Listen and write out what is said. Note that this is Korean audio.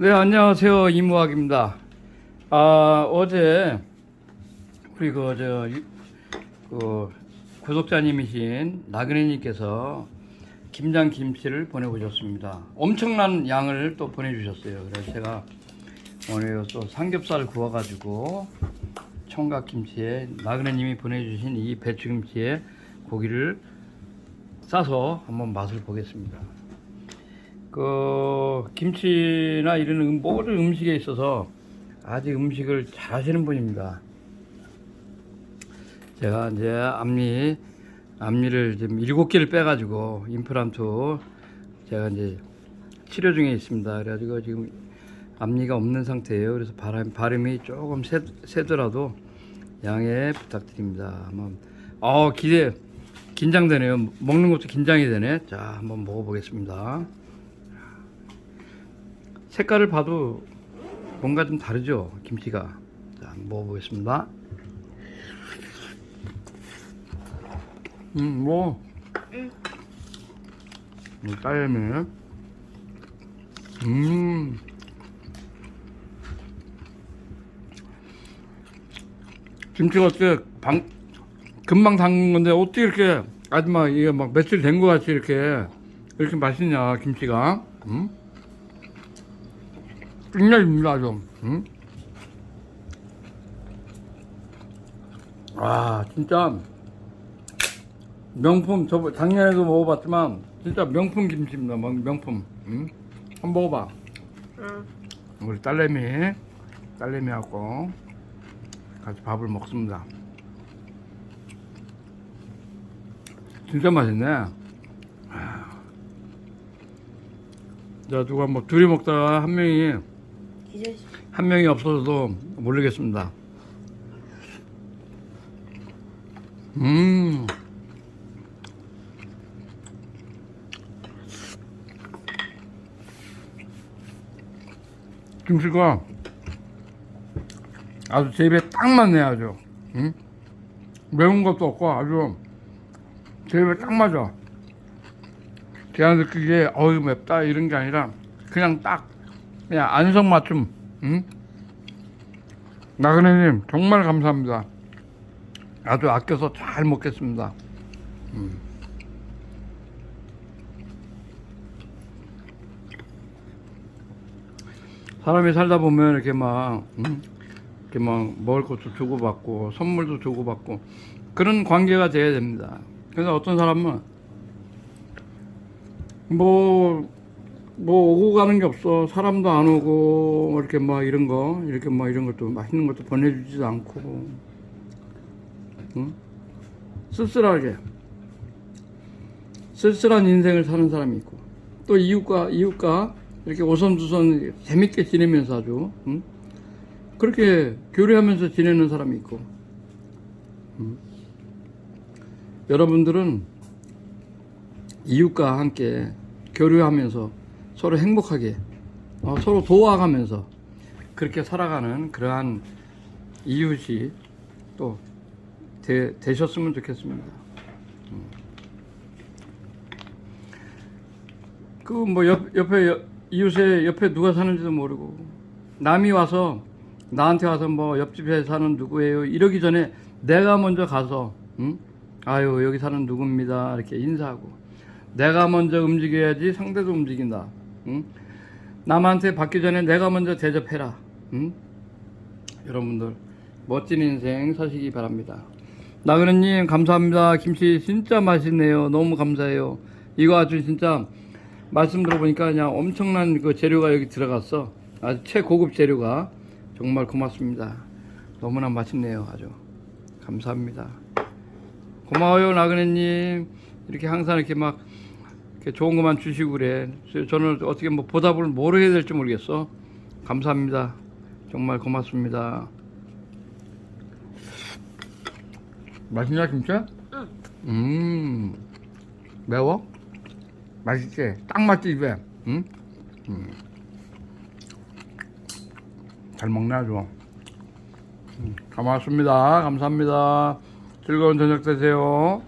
네, 안녕하세요. 이무학입니다. 아, 어제 우리 그, 저, 유- 그, 구독자님이신 나그네님께서 김장 김치를 보내주셨습니다. 엄청난 양을 또 보내주셨어요. 그래서 제가 오늘 또 삼겹살 구워가지고 청각 김치에 나그네님이 보내주신 이 배추김치에 고기를 싸서 한번 맛을 보겠습니다. 그 김치나 이런 음- 모든 음식에 있어서 아주 음식을 잘 하시는 분입니다. 제가 이제 앞니 앞니를 지금 일곱 개를 빼가지고 임플란트 제가 이제 치료 중에 있습니다. 그래가지고 지금 앞니가 없는 상태예요. 그래서 발음, 발음이 조금 세, 세더라도 양해 부탁드립니다. 한번 어 기대 긴장되네요. 먹는 것도 긴장이 되네. 자 한번 먹어보겠습니다. 색깔을 봐도 뭔가 좀 다르죠 김치가. 자 먹어보겠습니다. 음, 뭐. 음, 딸내미. 음. 김치가 어떻게 방, 금방 담근 건데 어떻게 이렇게 아줌마 이게 막 며칠 된 거 같이 이렇게 이렇게 맛있냐 김치가 음? 끝내줍니다 아주 음? 아 진짜 명품 저 작년에도 먹어봤지만 진짜 명품 김치입니다 명- 명품 음? 한번 먹어봐 응. 우리 딸내미 딸내미하고 같이 밥을 먹습니다 진짜 맛있네 아. 자 누가 뭐 둘이 먹다가 한 명이. 한 명이 없어서도 모르겠습니다. 음. 김치가 아주 제 입에 딱 맞네 아주. 응? 매운 것도 없고 아주 제 입에 딱 맞아. 제가 느끼기에 어이 맵다 이런 게 아니라 그냥 딱 그냥 안성맞춤 응? 나그네님 정말 감사합니다 아주 아껴서 잘 먹겠습니다 음. 사람이 살다 보면 이렇게 막 음, 이렇게 막 먹을 것도 주고받고 선물도 주고받고 그런 관계가 돼야 됩니다. 그래서 어떤 사람은 뭐, 뭐 오고 가는 게 없어. 사람도 안 오고 이렇게 막 이런 거 이렇게 막 이런 것도 맛있는 것도 보내주지도 않고 응? 쓸쓸하게 쓸쓸한 인생을 사는 사람이 있고 또 이웃과 이웃과 이렇게 오선두선 재밌게 지내면서 아주 응? 그렇게 교류하면서 지내는 사람이 있고 응? 여러분들은 이웃과 함께 교류하면서 서로 행복하게 어, 서로 도와가면서 그렇게 살아가는 그러한 이웃이 또 되, 되셨으면 좋겠습니다. 그 뭐 옆에 옆- 이웃에 옆에 누가 사는지도 모르고 남이 와서 나한테 와서 뭐 옆집에 사는 누구예요 이러기 전에 내가 먼저 가서 응? 아유 여기 사는 누구입니다 이렇게 인사하고 내가 먼저 움직여야지 상대도 움직인다 응? 남한테 받기 전에 내가 먼저 대접해라 응? 여러분들 멋진 인생 사시기 바랍니다 나그네님 감사합니다 김치 진짜 맛있네요 너무 감사해요 이거 아주 진짜 말씀 들어보니까 그냥 엄청난 그 재료가 여기 들어갔어. 아주 최고급 재료가 정말 고맙습니다. 너무나 맛있네요. 아주 감사합니다. 고마워요 나그네님. 이렇게 항상 이렇게 막 좋은 것만 주시고 그래. 저는 어떻게 뭐 보답을 뭐로 해야 될지 모르겠어. 감사합니다. 정말 고맙습니다. 맛있냐 진짜? 응. 음 매워? 맛있지? 딱 맞지 입에 응? 음. 잘 먹네 아주 음, 고맙습니다 감사합니다 즐거운 저녁 되세요